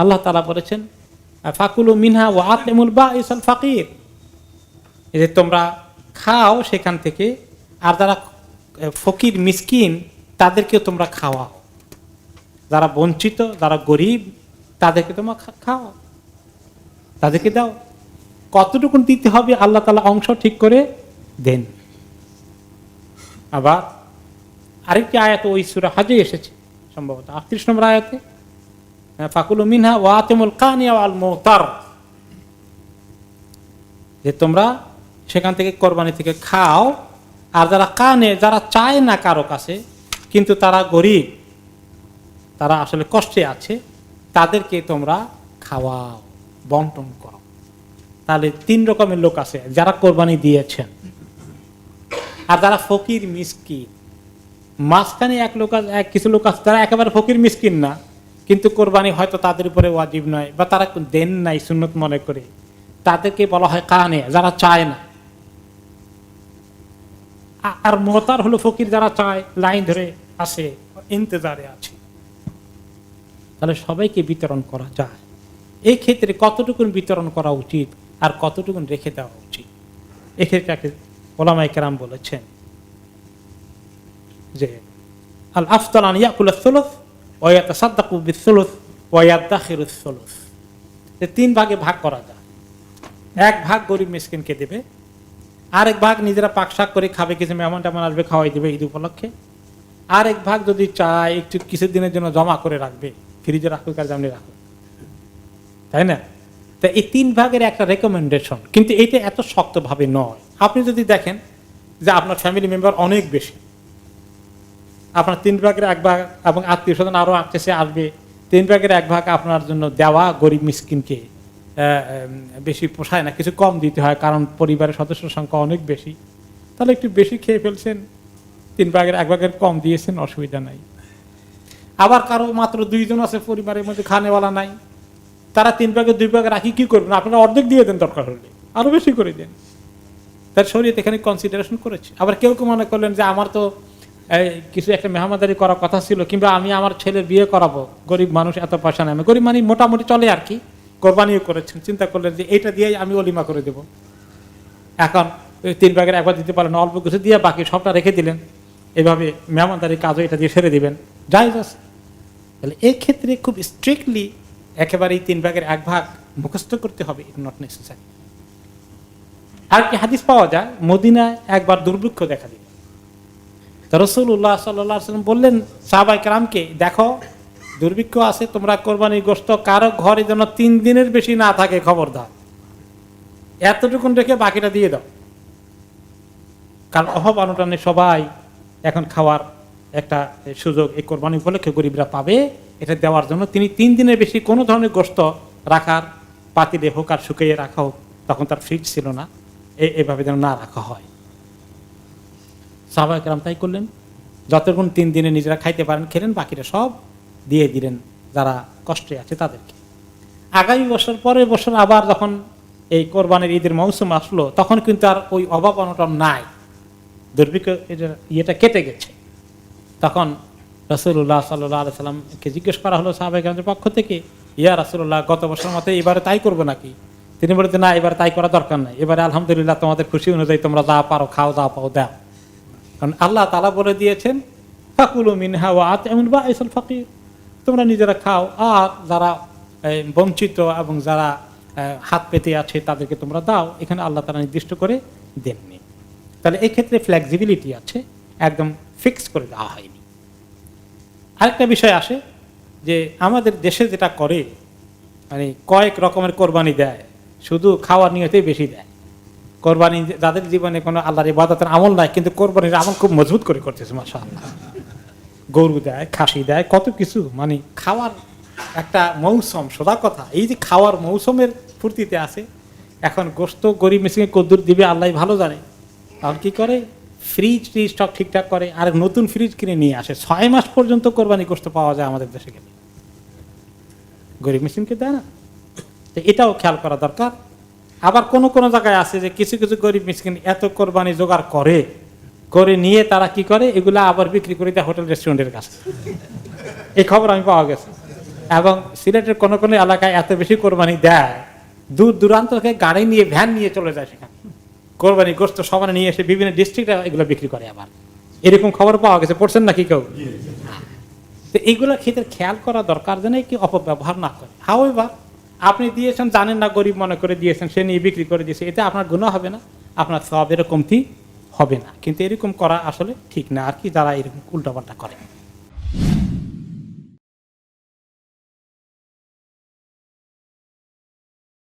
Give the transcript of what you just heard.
আল্লাহ তালা বলেছেন ফাকুলু মিনহা ও আতমুল বা ইসাল ফাকির। এই যে তোমরা খাও সেখান থেকে, আর যারা ফকির, মিসকিন, তাদেরকেও তোমরা খাওয়াও। যারা বঞ্চিত, যারা গরিব, তাদেরকে তোমরা খাওয়াও তাদেরকে দাও। কতটুকুন দিতে হবে আল্লাহ তালা অংশ ঠিক করে দেন। আবার আরেকটি আয়াত ওই সুরা হাজে এসেছে, সম্ভবত আটত্রিশ নম্বর আয়াতে। ফাকুল মিনহা ওয়াতেমুল কানিয়া আল মোতার। যে তোমরা সেখান থেকে কোরবানি থেকে খাও, আর যারা কানে, যারা চায় না কারও কাছে, কিন্তু তারা গরিব, তারা আসলে কষ্টে আছে, তাদেরকে তোমরা খাওয়াও, বন্টন করো। তাহলে তিন রকমের লোক আছে যারা কোরবানি দিয়েছেন। আর যারা ফকির মিসকিন, মাঝখানে এক লোক এক কিছু লোক আছে তারা একেবারে ফকির মিসকিন না কিন্তু কোরবানি হয়তো তাদের উপরে ওয়াজিব নয় বা তারা দেন নাই, সুন্নত মনে করে। তাদেরকে বলা হয় কানে, যারা চায় না। আর মতার হলো ফকির যারা চায়, লাইন ধরে আসে, ইন্তজারে আছে। তাহলে সবাইকে বিতরণ করা যায়। এই ক্ষেত্রে কতটুকুন বিতরণ করা উচিত আর কতটুকুন রেখে দেওয়া উচিত? এক্ষেত্রে ওলামাই কেরাম বলেছেন যে আল আফতাল আন ইয়াকুল সুলুস ওয়াত বিসুলুস ওয়াত দাখিরুস সুলুস তিন ভাগে ভাগ করা যায়। এক ভাগ গরিব মিসকিনকে দেবে, আরেক ভাগ নিজেরা পাক শাক করে খাবে, কিছু মেহমান টেমন আসবে, খাওয়াই দেবে ঈদ উপলক্ষে। আরেক ভাগ যদি চায়, একটু কিছু দিনের জন্য জমা করে রাখবে, ফ্রিজে রাখবে কার জামনি রাখবে তাই না? তা এই তিন ভাগের একটা রেকমেন্ডেশন কিন্তু এটা এত শক্তভাবে নয়। আপনি যদি দেখেন যে আপনার ফ্যামিলি মেম্বার অনেক বেশি আপনার তিন ভাগের এক ভাগ এবং আত্মীয় স্বজন আরও আসতেছে আসবে। তিন ভাগের এক ভাগ আপনার জন্য দেওয়া গরিব মিসকিনকে বেশি পোষায় না, কিছু কম দিতে হয়, কারণ পরিবারের সদস্য সংখ্যা অনেক বেশি। তাহলে একটু বেশি খেয়ে ফেলছেন, তিন ভাগের এক ভাগের কম দিয়েছেন, অসুবিধা নাই। আবার কারও মাত্র দুইজন আছে পরিবারের মধ্যে, খানেওয়ালা নাই, তারা তিন ভাগে, দুই ভাগে রাখি কি করবেন? আপনারা অর্ধেক দিয়ে দেন দরকার হলে আরও বেশি করে দেন। তার শরীর এখানে কনসিডারেশন করেছে। আবার কেউ কেউ মনে করলেন যে, আমার তো কিছু একটা মেহমানদারি করার কথা ছিল, কিংবা আমি আমার ছেলের বিয়ে করাবো, গরিব মানুষ এত পয়সা নেই গরিব মানে মোটামুটি চলে আর কি। কোরবানিও করেছেন, চিন্তা করলেন যে এইটা দিয়েই আমি অলিমা করে দেব। এখন তিন ভাগের একবার দিতে পারেন অল্প কিছু দিয়ে বাকি সবটা রেখে দিলেন। এভাবে মেহমানদারি কাজও এটা দিয়ে সেরে দিবেন। যাই আছে তাহলে এই ক্ষেত্রে খুব স্ট্রিক্টলি একেবারেই তিন ভাগের এক ভাগ মুখস্থ করতে হবে নট নেসেসারি আর কি হাদিস পাওয়া যায়, মদিনায় একবার দুর্ভিক্ষ দেখা দিল। রসুল্লাহ সাল্লাম বললেন সাহাবাই কালামকে দেখো, দুর্ভিক্ষ আছে, তোমরা কোরবানির গোস্ত কারও ঘরে যেন তিন দিনের বেশি না থাকে, খবরদার। এতটুকুন রেখে বাকিটা দিয়ে দাও। কারণ অভাব অনটনে সবাই এখন খাওয়ার একটা সুযোগ, এই কোরবানি উপলক্ষে গরিবরা পাবে, এটা দেওয়ার জন্য তিনি তিন দিনের বেশি কোনো ধরনের গোস্ত রাখার পাতিলে হোক আর শুকিয়ে রাখা হোক, তখন তার ফ্রিজ ছিল না। এভাবে যেন না রাখা হয়। সাহবাহিক রাম তাই করলেন। যতক্ষণ তিন দিনে নিজেরা খাইতে পারেন, খেলেন, বাকিরা সব দিয়ে দিলেন যারা কষ্টে আছে তাদেরকে। আগামী বছর, পরের বছর আবার যখন এই কোরবানির ঈদের মৌসুম আসলো, তখন কিন্তু আর ওই অভাব অনটন নাই। দুর্ভিক্ষ ইয়েটা কেটে গেছে। তখন রসুল্লাহ সাল্লাহ সাল্লামকে জিজ্ঞেস করা হলো সাহাবাহিকের পক্ষ থেকে, ইয়া রাসুল্লাহ গত বছর মতো এবারে তাই করব নাকি? তিনি বলেছেন না এবারে তাই করা দরকার নাই। এবারে আলহামদুলিল্লাহ তোমাদের খুশি অনুযায়ী তোমরা যা পারো খাও, যা পাও, দাও। কারণ আল্লাহ তালা বলে দিয়েছেন, ফাকুল মিনহা ওয়া এমন বা এসল ফাকির। তোমরা নিজেরা খাও, আর যারা বঞ্চিত এবং যারা হাত পেতে আছে তাদেরকে তোমরা দাও। এখানে আল্লাহ তারা নির্দিষ্ট করে দেননি। তাহলে এই ক্ষেত্রে ফ্লেক্সিবিলিটি আছে, একদম ফিক্স করে দেওয়া হয়নি। আরেকটা বিষয় আসে, যে আমাদের দেশে যেটা করে মানে কয়েক রকমের কোরবানি দেয়, শুধু খাওয়ার নিয়তেই বেশি দেয়। কোরবানি যাদের জীবনে কোনো আল্লাহর ইবাদতের আমল নাই, কিন্তু কোরবানির আমল খুব মজবুত করে করতেছে মাসা গরু দেয়, খাসি দেয়, কত কিছু মানে খাওয়ার একটা মৌসুম, সোজা কথা, এই যে খাওয়ার মৌসুমের ফুর্তিতে আছে, এখন গোস্ত গরিব মেশিনে কদ্দুর দিবে, আল্লাহ ভালো জানে। তখন কি করে? ফ্রিজ ট্রিজ স্টক ঠিকঠাক করে, আর নতুন ফ্রিজ কিনে নিয়ে আসে। ছয় মাস পর্যন্ত কোরবানি গোস্ত পাওয়া যায় আমাদের দেশে গেলে। গরিব মেশিনকে দেয় না। তো এটাও খেয়াল করা দরকার। আবার কোন কোন জায়গায় আছে যে কিছু কিছু গরিব মিসকিন এত কোরবানি জোগাড় করে করে নিয়ে তারা কি করে? এগুলা আবার বিক্রি করে দেয় হোটেল রেস্টুরেন্টের কাছে। এই খবর আমি পাওয়া গেছে। এবং সিলেটের কোন কোন এলাকায় এত বেশি কোরবানি দেয় দূর দূরান্ত থেকে গাড়ি নিয়ে ভ্যান নিয়ে চলে যায় সেখানে। কোরবানি গোস্ত সবাই নিয়ে এসে বিভিন্ন ডিস্ট্রিক্টে এগুলো বিক্রি করে আবার। এরকম খবর পাওয়া গেছে। পড়ছেন নাকি কেউ? তো এইগুলো ক্ষেত্রে খেয়াল করা দরকার যেন কি অপব্যবহার না করে। হাও এবার আপনি দিয়েছেন, জানেন না, গরিব মনে করে দিয়েছেন, সে নিয়ে বিক্রি করে দিয়েছে, এতে আপনার গুণ হবে না, আপনার সব এরকমটি হবে না। কিন্তু এরকম করা আসলে ঠিক না, আর কি যারা এরকম উল্টাপাল্টা করে।